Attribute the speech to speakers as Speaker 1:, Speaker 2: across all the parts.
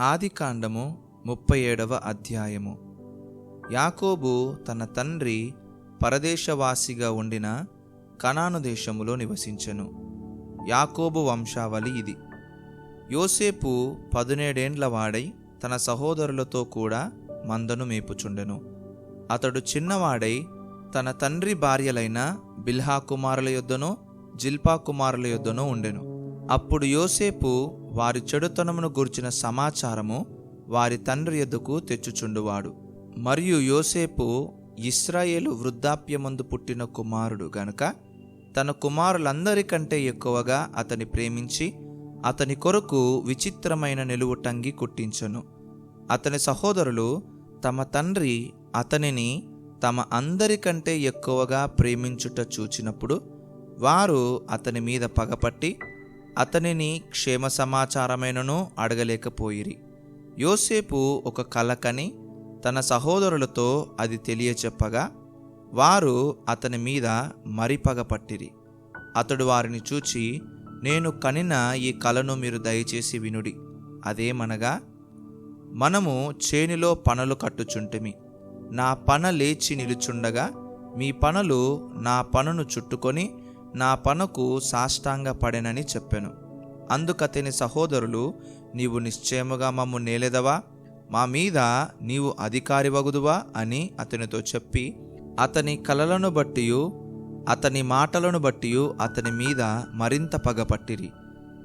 Speaker 1: ఆదికాండము ముప్పై ఏడవ అధ్యాయము. యాకోబు తన తండ్రి పరదేశవాసిగా ఉండిన కనాను దేశములో నివసించెను. యాకోబు వంశావళి ఇది. యోసేపు పదునేడేండ్ల వాడై తన సహోదరులతో కూడా మందను మేపుచుండెను. అతడు చిన్నవాడై తన తండ్రి భార్యలైన బిల్హా కుమారుల యొద్దనో జిల్పా కుమారుల యొద్దనో ఉండెను. అప్పుడు యోసేపు వారి చెడుతనమును గూర్చిన సమాచారము వారి తండ్రి ఎద్దుకు తెచ్చుచుండువాడు. మరియు యోసేపు ఇస్రాయేలు వృద్ధాప్యమందు పుట్టిన కుమారుడు గనుక తన కుమారులందరికంటే ఎక్కువగా అతని ప్రేమించి అతని కొరకు విచిత్రమైన నిలువుటంగి కుట్టించను. అతని సహోదరులు తమ తండ్రి అతనిని తమ అందరికంటే ఎక్కువగా ప్రేమించుట చూచినప్పుడు వారు అతని మీద పగపట్టి అతనిని క్షేమ సమాచారమైనను అడగలేకపోయిరి. యోసేపు ఒక కలకని తన సహోదరులతో అది తెలియచెప్పగా వారు అతని మీద మరిపగ పట్టిరి అతడు వారిని చూచి నేను కనిన ఈ కలను మీరు దయచేసి వినుడి. అదేమనగా మనము చేనిలో పనులు కట్టుచుంటిమి. నా పన లేచి నిలుచుండగా మీ పనులు నా పనును చుట్టుకొని నా పనుకు సాష్టాంగ చెప్పాను. చెప్పెను అందుకతని సహోదరులు నీవు నిశ్చయముగా మమ్ము నేలేదవా? మా మీద నీవు అధికారి వగుదువా అని అతనితో చెప్పి అతని కలలను బట్టి అతని మాటలను బట్టి అతని మీద మరింత పగపట్టిరి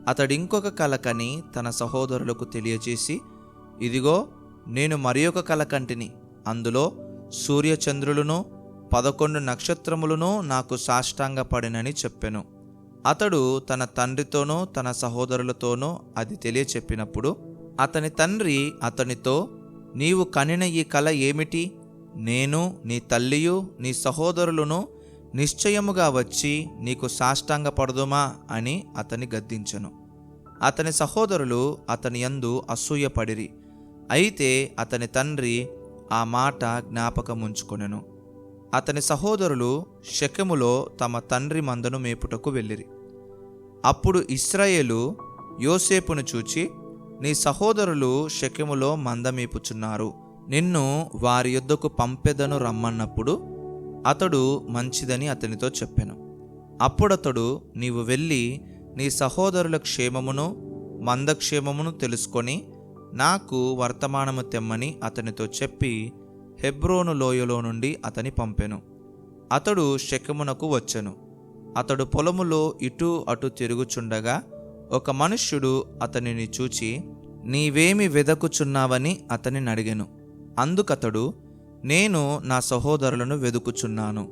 Speaker 1: అతడింకొక కలకని తన సహోదరులకు తెలియచేసి ఇదిగో నేను మరి ఒక కలకంటిని. అందులో సూర్యచంద్రులను పదకొండు నక్షత్రములను నాకు సాష్టాంగపడినని చెప్పెను. అతడు తన తండ్రితోనో తన సహోదరులతోనో అది తెలియచెప్పినప్పుడు అతని తండ్రి అతనితో నీవు కనిన ఈ కల ఏమిటి? నేను నీ తల్లియు నీ సహోదరులను నిశ్చయముగా వచ్చి నీకు సాష్టాంగపడదుమా? అని అతని గద్దించెను. అతని సహోదరులు అతని యందు అసూయపడిరి. అయితే అతని తండ్రి ఆ మాట జ్ఞాపకముంచుకొనెను. అతని సహోదరులు షెకెములో తమ తండ్రి మందను మేపుటకు వెళ్ళిరి. అప్పుడు ఇస్రాయేలు యోసేపును చూచి నీ సహోదరులు షెకెములో మంద మేపుచున్నారు. నిన్ను వారి యొద్దకు పంపెదను రమ్మన్నప్పుడు అతడు మంచిదని అతనితో చెప్పాను. అప్పుడతడు నీవు వెళ్ళి నీ సహోదరుల క్షేమమును మందక్షేమమును తెలుసుకొని నాకు వర్తమానము తెమ్మని అతనితో చెప్పి హెబ్రోను లోయలో నుండి అతని పంపెను. అతడు శకమునకు వచ్చెను. అతడు పొలములో ఇటు అటు తిరుగుచుండగా ఒక మనుష్యుడు అతనిని చూచి నీవేమి వెదకుచున్నావని అతనిని అడిగెను అందుకతడు నేను నా సహోదరులను వెదుకుచున్నాను.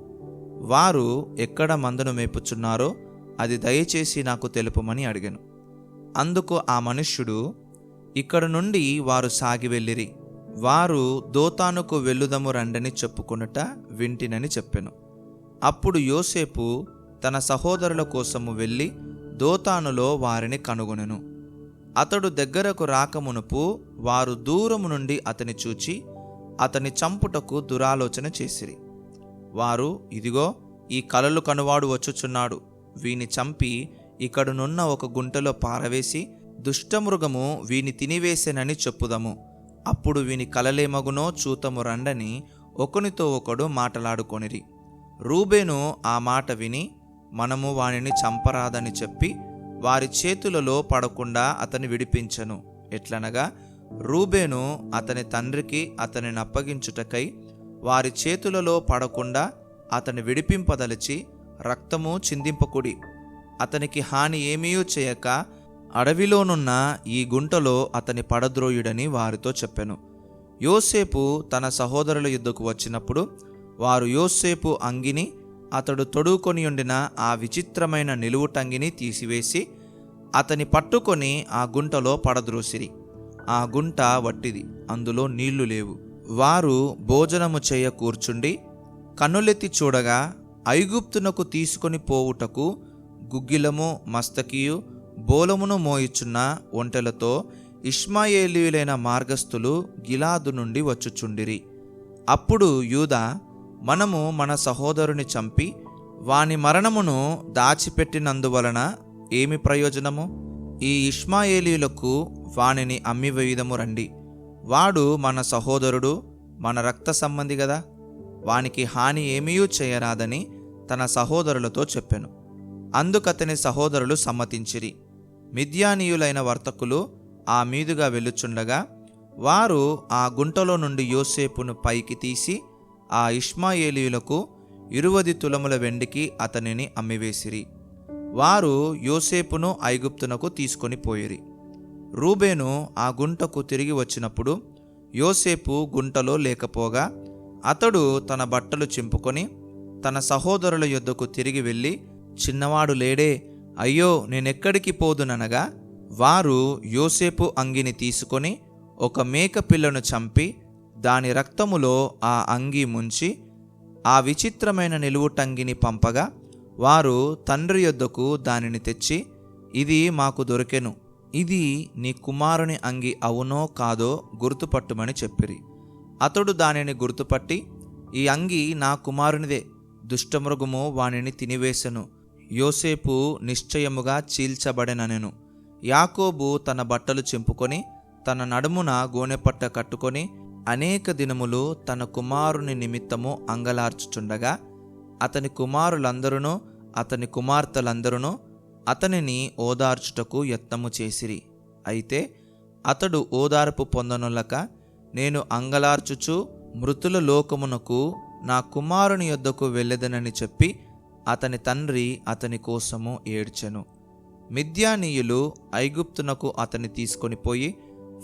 Speaker 1: వారు ఎక్కడ మందను మేపుచున్నారో అది దయచేసి నాకు తెలుపమని అడిగాను. అందుకు ఆ మనుష్యుడు ఇక్కడ నుండి వారు సాగి వెళ్ళిరి. వారు దోతానుకు వెళ్ళుదము రండని చెప్పుకొనుట వింటినని చెప్పెను. అప్పుడు యోసేపు తన సహోదరుల కోసము వెళ్ళి దోతానులో వారిని కనుగొనెను. అతడు దగ్గరకు రాకమునుపు వారు దూరము నుండి అతని చూచి అతని చంపుటకు దురాలోచన చేసిరి. వారు ఇదిగో ఈ కలలు కనువాడు వచ్చుచున్నాడు. వీని చంపి ఇక్కడనున్న ఒక గుంటలో పారవేసి దుష్టమృగము వీని తినివేసెనని చెప్పుదము. అప్పుడు వీని కలలేమగునో చూతము రండని ఒకనితో ఒకడు మాటలాడుకొనిరి. రూబేను ఆ మాట విని మనము వానిని చంపరాదని చెప్పి వారి చేతులలో పడకుండా అతని విడిపించను. ఎట్లనగా రూబేను అతని తండ్రికి అతనిని అప్పగించుటకై వారి చేతులలో పడకుండా అతని విడిపింపదలిచి రక్తము చిందింపకుడి. అతనికి హాని ఏమీ చేయక అడవిలోనున్న ఈ గుంటలో అతని పడద్రోయుడని వారితో చెప్పెను. యోసేపు తన సహోదరుల యుద్ధకు వచ్చినప్పుడు వారు యోసేపు అంగిని అతడు తొడుకొని ఉండిన ఆ విచిత్రమైన నిలువుటంగిని తీసివేసి అతని పట్టుకొని ఆ గుంటలో పడద్రోసిరి. ఆ గుంట వట్టిది అందులో నీళ్ళు లేవు. వారు భోజనము చేయ కూర్చుండి కన్నులెత్తి చూడగా ఐగుప్తునకు తీసుకొని పోవుటకు గుగ్గిలము మస్తకియు బోలమును మోయిచున్న ఒంటెలతో ఇష్మాయేలీయులైన మార్గస్థులు గిలాదు నుండి వచ్చుచుండిరి. అప్పుడు యూద మనము మన సహోదరుని చంపి వాని మరణమును దాచిపెట్టినందువలన ఏమి ప్రయోజనము? ఈ ఇష్మాయేలీయులకు వానిని అమ్మివేయుదము రండి. వాడు మన సహోదరుడు మన రక్త సంబంధి గదా. వానికి హాని ఏమీయూ చేయరాదని తన సహోదరులతో చెప్పెను. అందుకతని సహోదరులు సమ్మతించిరి. మిద్యానీయులైన వర్తకులు ఆ మీదుగా వెళ్ళుచుండగా వారు ఆ గుంటలో నుండి యోసేపును పైకి తీసి ఆ ఇష్మాయేలీయులకు ఇరువది తులముల వెండికి అతనిని అమ్మివేసిరి. వారు యోసేపును ఐగుప్తునకు తీసుకొని పోయిరి. రూబేను ఆ గుంటకు తిరిగి వచ్చినప్పుడు యోసేపు గుంటలో లేకపోగా అతడు తన బట్టలు చింపుకొని తన సహోదరుల యొద్దకు తిరిగి వెళ్ళి చిన్నవాడు లేడే అయ్యో నేనెక్కడికి పోదుననగా వారు యోసేపు అంగిని తీసుకొని ఒక మేక పిల్లను చంపి దాని రక్తములో ఆ అంగి ముంచి ఆ విచిత్రమైన నిలువుటంగిని పంపగా వారు తండ్రి యొద్దకు దానిని తెచ్చి ఇది మాకు దొరికెను. ఇది నీ కుమారుని అంగి అవునో కాదో గుర్తుపట్టుమని చెప్పిరి. అతడు దానిని గుర్తుపట్టి ఈ అంగి నా కుమారునిదే దుష్టమృగము వానిని తినివేశను యోసేపు నిశ్చయముగా చీల్చబడెననెను. యాకోబు తన బట్టలు చింపుకొని తన నడుమున గోనెపట్ట కట్టుకొని అనేక దినములు తన కుమారుని నిమిత్తము అంగలార్చుచుండగా అతని కుమారులందరూ అతని కుమార్తెలందరూ అతనిని ఓదార్చుటకు యత్నము చేసిరి. అయితే అతడు ఓదార్పు పొందనులక నేను అంగలార్చుచు మృతుల లోకమునకు నా కుమారుని యొద్దకు వెళ్ళదనని చెప్పి అతని తండ్రి అతని కోసము ఏడ్చెను. మిద్యానీయులు ఐగుప్తునకు అతన్ని తీసుకొని పోయి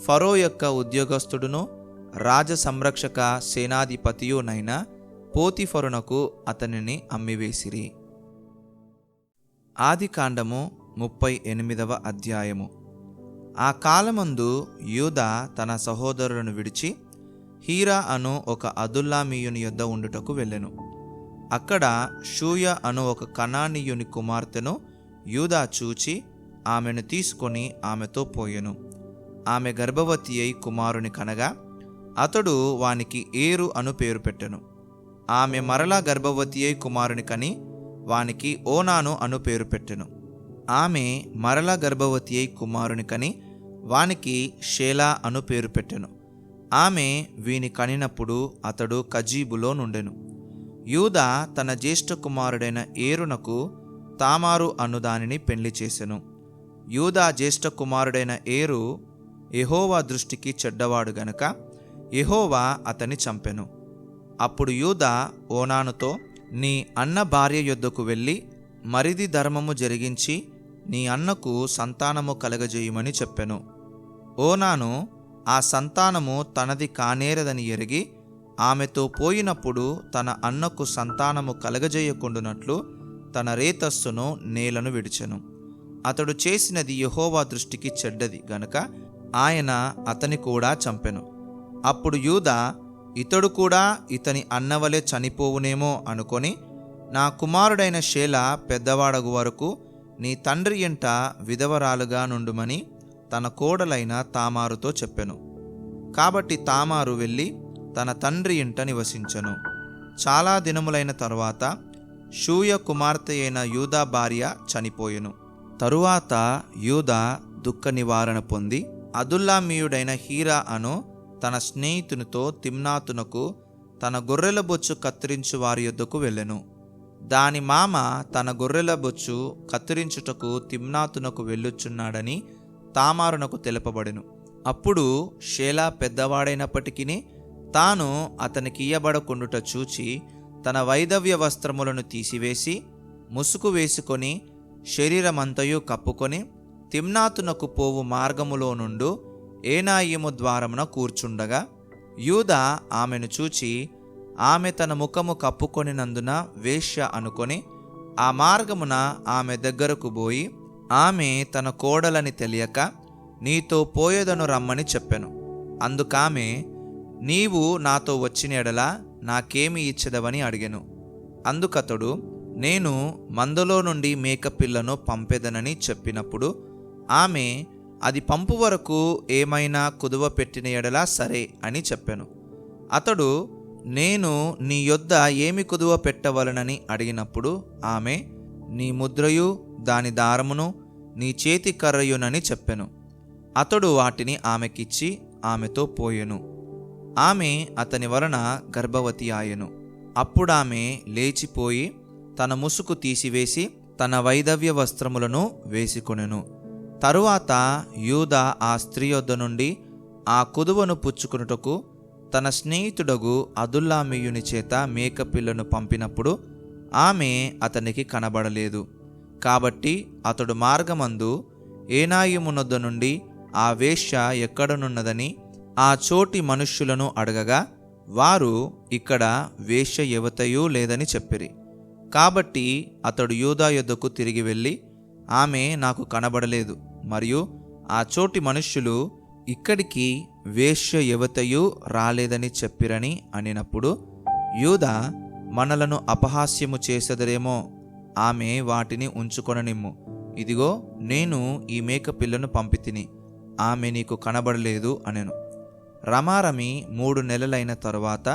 Speaker 1: ఫరో యొక్క ఉద్యోగస్తుడును రాజ సంరక్షక సేనాధిపతియునైన పోతిఫరునకు అతనిని అమ్మివేసిరి. ఆదికాండము ముప్పై ఎనిమిదవ అధ్యాయము. ఆ కాలమందు యూద తన సహోదరులను విడిచి హీరా అను ఒక అదుల్లామీయుని యొద్ద ఉండుటకు వెళ్ళెను. అక్కడ షూయ అను ఒక కణానీయుని కుమార్తెను యూదా చూచి ఆమెను తీసుకొని ఆమెతో పోయెను. ఆమె గర్భవతి అయి కుమారుని కనగా అతడు వానికి ఏరు అను పేరు పెట్టెను. ఆమె మరలా గర్భవతి అయి కుమారుని కని వానికి ఓనాను అను పేరు పెట్టెను. ఆమె మరలా గర్భవతి అయి కుమారుని కని వానికి షేలా అను పేరు పెట్టెను. ఆమె వీని కనినప్పుడు అతడు కజీబులో నుండెను. యూదా తన జ్యేష్ఠ కుమారుడైన ఏరునకు తామారు అనుదానిని పెళ్ళి చేసెను. యూదా జ్యేష్ఠ కుమారుడైన ఏరు ఎహోవా దృష్టికి చెడ్డవాడు గనుక ఎహోవా అతని చంపెను. అప్పుడు యూదా ఓనానుతో నీ అన్న భార్య యొద్దకు వెళ్ళి మరిది ధర్మము జరిగించి నీ అన్నకు సంతానము కలగజేయమని చెప్పెను. ఓనాను ఆ సంతానము తనది కానేరదని ఎరిగి ఆమెతో పోయినప్పుడు తన అన్నకు సంతానము కలగజేయకుండునట్లు తన రేతస్సును నేలను విడిచెను. అతడు చేసినది యహోవా దృష్టికి చెడ్డది గనుక ఆయన అతని కూడా చంపెను. అప్పుడు యూదా ఇతడు కూడా ఇతని అన్నవలే చనిపోవునేమో అనుకొని నా కుమారుడైన షేల పెద్దవాడగు వరకు నీ తండ్రి ఎంట విధవరాలుగా నుండుమని తన కోడలైన తామారుతో చెప్పెను. కాబట్టి తామారు వెళ్ళి తన తండ్రి ఇంట నివసించెను. చాలా దినములైన తరువాత షూయ కుమార్తె అయిన యూదా భార్య చనిపోయెను. తరువాత యూదా దుఃఖ నివారణ పొంది అదుల్లామీయుడైన హీరా అను తన స్నేహితునితో తిమ్నాతునకు తన గొర్రెల బొచ్చు కత్తిరించు వారి యొద్దకు వెళ్ళెను. దాని మామ తన గొర్రెల బొచ్చు కత్తిరించుటకు తిమ్నాతునకు వెళ్ళుచున్నాడని తామారునకు తెలుపబడెను. అప్పుడు షేలా పెద్దవాడైనప్పటికీ తాను అతనికి ఇయ్యబడకుండుట చూచి తన వైదవ్య వస్త్రములను తీసివేసి ముసుగు వేసుకొని శరీరమంతయు కప్పుకొని తిమ్నాతునకు పోవు మార్గములో నుండు ఏనాయిము ద్వారమున కూర్చుండగా యూదా ఆమెను చూచి ఆమె తన ముఖము కప్పుకొనినందున వేశ్య అనుకొని ఆ మార్గమున ఆమె దగ్గరకు పోయి ఆమె తన కోడలని తెలియక నీతో పోయేదను రమ్మని చెప్పెను. అందుకామె నీవు నాతో వచ్చిన ఎడల నాకేమి ఇచ్చదవని అడిగెను. అందుకతడు నేను మందలో నుండి మేకపిల్లను పంపెదనని చెప్పినప్పుడు ఆమె అది పంపు వరకు ఏమైనా కుదువ పెట్టిన ఎడలా సరే అని చెప్పాను. అతడు నేను నీ యొద్ద ఏమి కుదువ పెట్టవలనని అడిగినప్పుడు ఆమె నీ ముద్రయు దాని దారమును నీ చేతి కర్రయునని చెప్పాను. అతడు వాటిని ఆమెకిచ్చి ఆమెతో పోయెను. ఆమె అతని వలన గర్భవతి ఆయెను. అప్పుడామె లేచిపోయి తన ముసుగు తీసివేసి తన వైదవ్య వస్త్రములను వేసుకొనెను. తరువాత యూద ఆ స్త్రీ యొద్ద నుండి ఆ కుదువను పుచ్చుకునుటకు తన స్నేహితుడగు అదుల్లామీయుని చేత మేకపిల్లను పంపినప్పుడు ఆమె అతనికి కనబడలేదు. కాబట్టి అతడు మార్గమందు ఏనాయిమునొద్ద నుండి ఆ వేశ్య ఎక్కడనున్నదని ఆ చోటి మనుష్యులను అడగగా వారు ఇక్కడ వేశ్య యువతయూ లేదని చెప్పిరి. కాబట్టి అతడు యూదా యొద్దకు తిరిగి వెళ్ళి ఆమె నాకు కనబడలేదు. మరియు ఆ చోటి మనుష్యులు ఇక్కడికి వేశ్య యువతయు రాలేదని చెప్పిరని అనినప్పుడు యూదా మనలను అపహాస్యము చేసెదరేమో ఆమె వాటిని ఉంచుకొననిమ్ము. ఇదిగో నేను ఈ మేక పిల్లను పంపితిని. ఆమె నీకు కనబడలేదు అనెను. రమారమి మూడు నెలలైన తరువాత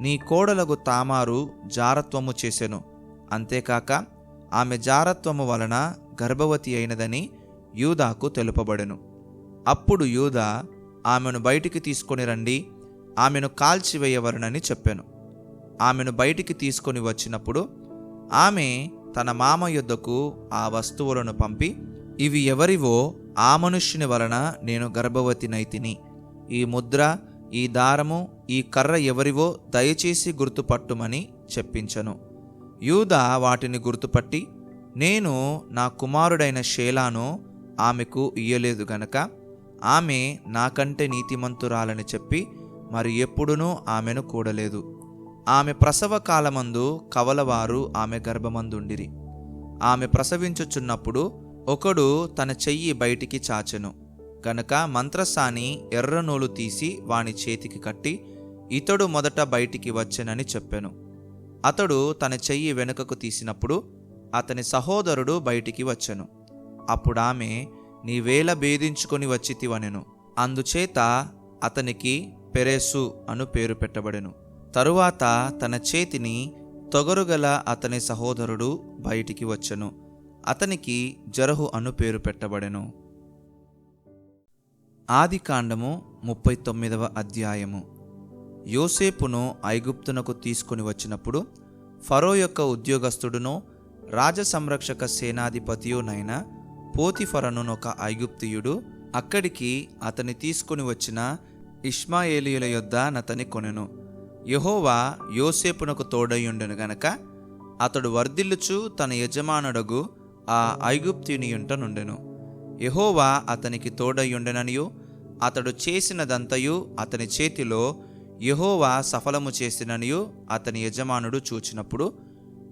Speaker 1: నీ కోడలగు తామారు జారత్వము చేసెను. అంతేకాక ఆమె జారత్వము వలన గర్భవతి అయినదని యూదాకు తెలుపబడెను. అప్పుడు యూదా ఆమెను బయటికి తీసుకొని రండి ఆమెను కాల్చివేయవలనని చెప్పాను. ఆమెను బయటికి తీసుకొని వచ్చినప్పుడు ఆమె తన మామ యొద్దకు ఆ వస్తువులను పంపి ఇవి ఎవరివో ఆ మనుష్యుని వలన నేను గర్భవతినైతిని ఈ ముద్ర ఈ దారము ఈ కర్ర ఎవరివో దయచేసి గుర్తుపట్టుమని చెప్పించను. యూదా వాటిని గుర్తుపట్టి నేను నా కుమారుడైన షేలాను ఆమెకు ఇయ్యలేదు గనక ఆమె నాకంటే నీతిమంతురాలని చెప్పి మరి ఎప్పుడునూ ఆమెను కూడలేదు. ఆమె ప్రసవ కాలమందు కవలవారు ఆమె గర్భమందుండిరి. ఆమె ప్రసవించుచున్నప్పుడు ఒకడు తన చెయ్యి బయటికి చాచెను. కనుక మంత్రసాని ఎర్రనూలు తీసి వాని చేతికి కట్టి ఇతడు మొదట బయటికి వచ్చెనని చెప్పెను. అతడు తన చెయ్యి వెనుకకు తీసినప్పుడు అతని సహోదరుడు బయటికి వచ్చెను. అప్పుడామె నీవేళ భేదించుకొని వచ్చితివనెను. అందుచేత అతనికి పెరేసు అను పేరు పెట్టబడెను. తరువాత తన చేతిని తొగరుగల అతని సహోదరుడు బయటికి వచ్చెను. అతనికి జరహు అను పేరు పెట్టబడెను. ఆదికాండము ముప్పై తొమ్మిదవ అధ్యాయము. యోసేపును ఐగుప్తునకు తీసుకుని వచ్చినప్పుడు ఫరో యొక్క ఉద్యోగస్తుడును రాజ సంరక్షక సేనాధిపతియునైన పోతిఫరనునొక ఐగుప్తియుడు అక్కడికి అతని తీసుకుని వచ్చిన ఇష్మాయేలీయుల యొద్ద నతని కొనెను. యహోవా యోసేపునకు తోడయుండెను గనక అతడు వర్ధిల్లుచు తన యజమానుడగు ఆ ఐగుప్తియుని యుంట నుండెను. యహోవా అతనికి తోడయుండెననియు అతడు చేసినదంతయు అతని చేతిలో యహోవా సఫలము చేసిననియు అతని యజమానుడు చూచినప్పుడు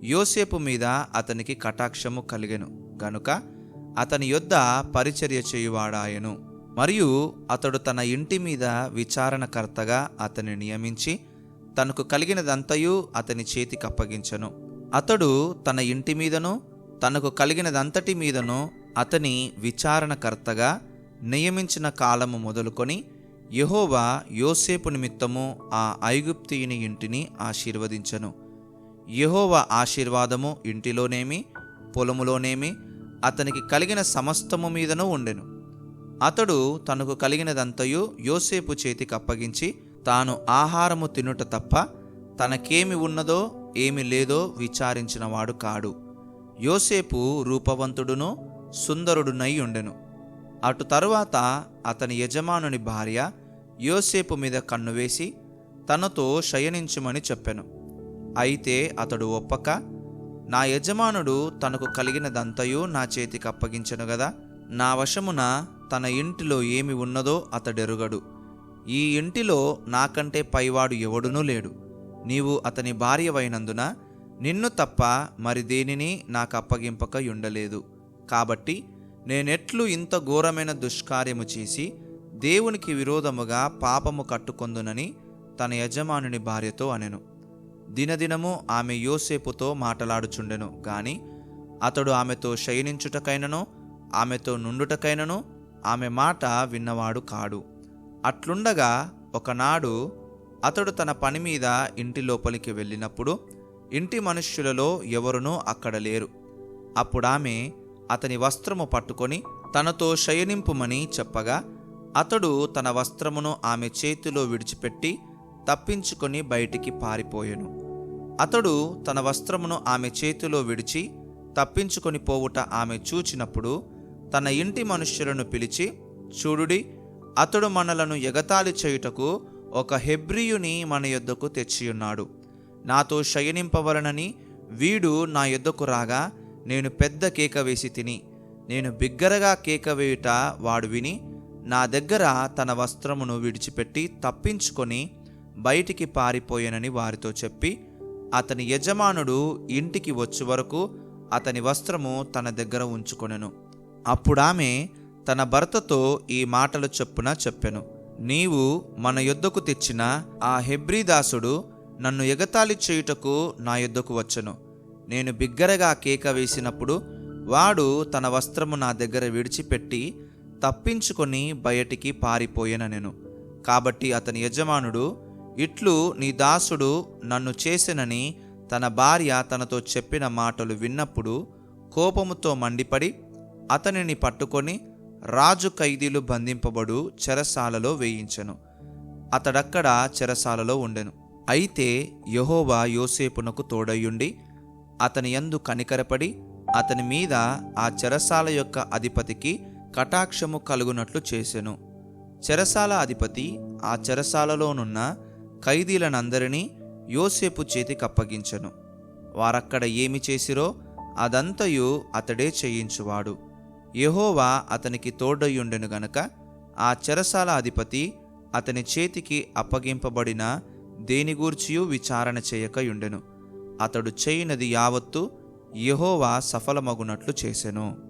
Speaker 1: యోసేపు మీద అతనికి కటాక్షము కలిగెను. గనుక అతని యొద్ద పరిచర్య చేయువాడాయెను. మరియు అతడు తన ఇంటి మీద విచారణకర్తగా అతని నియమించి తనకు కలిగినదంతయు అతని చేతికి అప్పగించను. అతడు తన ఇంటి మీదను తనకు కలిగినదంతటి మీదను అతని విచారణకర్తగా నియమించిన కాలము మొదలుకొని యహోవా యోసేపు నిమిత్తము ఆ ఐగుప్తియుని ఇంటిని ఆశీర్వదించెను. యహోవా ఆశీర్వాదము ఇంటిలోనేమి పొలములోనేమి అతనికి కలిగిన సమస్తము మీదనూ ఉండెను. అతడు తనకు కలిగినదంతయు యోసేపు చేతికి అప్పగించి తాను ఆహారము తినుట తప్ప తనకేమి ఉన్నదో ఏమి లేదో విచారించినవాడు కాడు. యోసేపు రూపవంతుడును సుందరుడునై ఉండెను. అటు తరువాత అతని యజమానుని భార్య యోసేపు మీద కన్ను వేసి తనతో శయనించమని చెప్పెను. అయితే అతడు ఒప్పక నా యజమానుడు తనకు కలిగినదంతయు నా చేతికి అప్పగించను గదా నా వశమున తన ఇంటిలో ఏమి ఉన్నదో అతడెరుగడు. ఈ ఇంటిలో నాకంటే పైవాడు ఎవడునూ లేడు. నీవు అతని భార్యవైనందున నిన్ను తప్ప మరి దేనిని నాకు అప్పగింపక ఉండలేదు కాబట్టి నేనెట్లు ఇంత ఘోరమైన దుష్కార్యము చేసి దేవునికి విరోధముగా పాపము కట్టుకొందునని తన యజమానుని భార్యతో అనెను. దినదినము ఆమె యోసేపుతో మాటలాడుచుండెను గాని అతడు ఆమెతో శయనించుటకైనను ఆమెతో నుండుటకైనను ఆమె మాట విన్నవాడు కాడు. అట్లుండగా ఒకనాడు అతడు తన పని మీద ఇంటి లోపలికి వెళ్ళినప్పుడు ఇంటి మనుష్యులలో ఎవరునూ అక్కడ లేరు. అప్పుడామె అతని వస్త్రము పట్టుకొని తనతో శయనింపుమని చెప్పగా అతడు తన వస్త్రమును ఆమె చేతిలో విడిచిపెట్టి తప్పించుకొని బయటికి పారిపోయెను. అతడు తన వస్త్రమును ఆమె చేతిలో విడిచి తప్పించుకొని పోవుట ఆమె చూచినప్పుడు తన ఇంటి మనుష్యులను పిలిచి చూడుడి అతడు మనలను ఎగతాళి చేయుటకు ఒక హెబ్రియుని మన యొద్దకు తెచ్చియున్నాడు. నాతో శయనింపవలనని వీడు నా యొద్దకు రాగా నేను పెద్ద కేక వేసి తిని నేను బిగ్గరగా కేక వేయుట వాడు విని నా దగ్గర తన వస్త్రమును విడిచిపెట్టి తప్పించుకొని బయటికి పారిపోయానని వారితో చెప్పి అతని యజమానుడు ఇంటికి వచ్చే వరకు అతని వస్త్రము తన దగ్గర ఉంచుకొనెను. అప్పుడామె తన భర్తతో ఈ మాటలు చొప్పున చెప్పెను. నీవు మన యొద్దకు తెచ్చిన ఆ హెబ్రీదాసుడు నన్ను ఎగతాళి చేయుటకు నా యొద్దకు వచ్చెను. నేను బిగ్గరగా కేక వేసినప్పుడు వాడు తన వస్త్రము నా దగ్గర విడిచిపెట్టి తప్పించుకొని బయటికి పారిపోయెననెను కాబట్టి అతని యజమానుడు ఇట్లు నీ దాసుడు నన్ను చేసెనని తన భార్య తనతో చెప్పిన మాటలు విన్నప్పుడు కోపముతో మండిపడి అతనిని పట్టుకొని రాజు ఖైదీలు బంధింపబడు చెరసాలలో వేయించెను. అతడక్కడ చెరసాలలో ఉండెను. అయితే యహోవా యోసేపునకు తోడయ్యుండి అతని యందు కనికరపడి అతని మీద ఆ చెరసాల యొక్క అధిపతికి కటాక్షము కలుగునట్లు చేసెను. చెరసాల అధిపతి ఆ చెరసాలలోనున్న ఖైదీలనందరినీ యోసేపు చేతికి అప్పగించెను. వారక్కడ ఏమి చేసిరో అదంతయు అతడే చేయించువాడు. యహోవా అతనికి తోడయ్యుండెను గనక ఆ చెరసాల అధిపతి అతని చేతికి అప్పగింపబడిన దేనిగూర్చియు విచారణ చేయకయుండెను. అతడు చేయినది యావత్తు యెహోవా సఫలమగునట్లు చేసెను.